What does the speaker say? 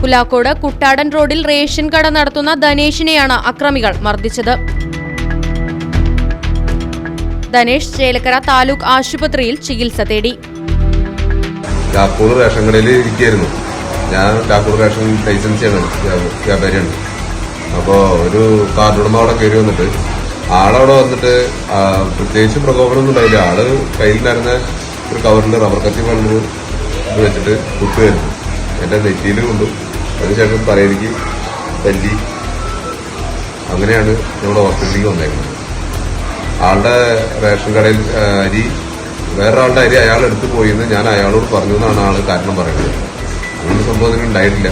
പുലാക്കോട് കുട്ടാടൻ റോഡിൽ റേഷൻ കട നടത്തുന്ന ധനേഷിനെയാണ് അക്രമികൾ മർദ്ദിച്ചത്. ധനേഷ് ചേലക്കര താലൂക്ക് ആശുപത്രിയിൽ ചികിത്സ തേടി. റേഷൻ കടയിൽ ഇരിക്കുകയായിരുന്നു. ഞാൻ കാക്കൂർ റേഷൻ ലൈസൻസിയാണ് വ്യാ- വ്യാപാരിയാണ്. അപ്പോൾ ഒരു കാർഡുടമ അവിടെ കയറി വന്നിട്ട് ആളവിടെ വന്നിട്ട് പ്രത്യേകിച്ച് പ്രകോപനമൊന്നും ഉണ്ടായില്ല. ആൾ കയ്യിലുണ്ടായിരുന്ന ഒരു കവറിൽ റബ്ബർ കത്തി ഇത് വെച്ചിട്ട് കുത്തുകയായിരുന്നു. എന്റെ നെറ്റിയിൽ കൊണ്ടു അതിനുശേഷം തലയിലേക്ക് തല്ലി അങ്ങനെയാണ് നമ്മുടെ ഹോസ്പിറ്റലിലേക്ക് വന്നേക്കുന്നത്. ആളുടെ റേഷൻ കടയിൽ അരി വേറൊരാളുടെ അരി അയാൾ എടുത്തു പോയിന്ന് ഞാൻ അയാളോട് പറഞ്ഞു എന്നാണ് ആൾ കാരണം പറയുന്നത്. അങ്ങനെ സംഭവം ഉണ്ടായിട്ടില്ല.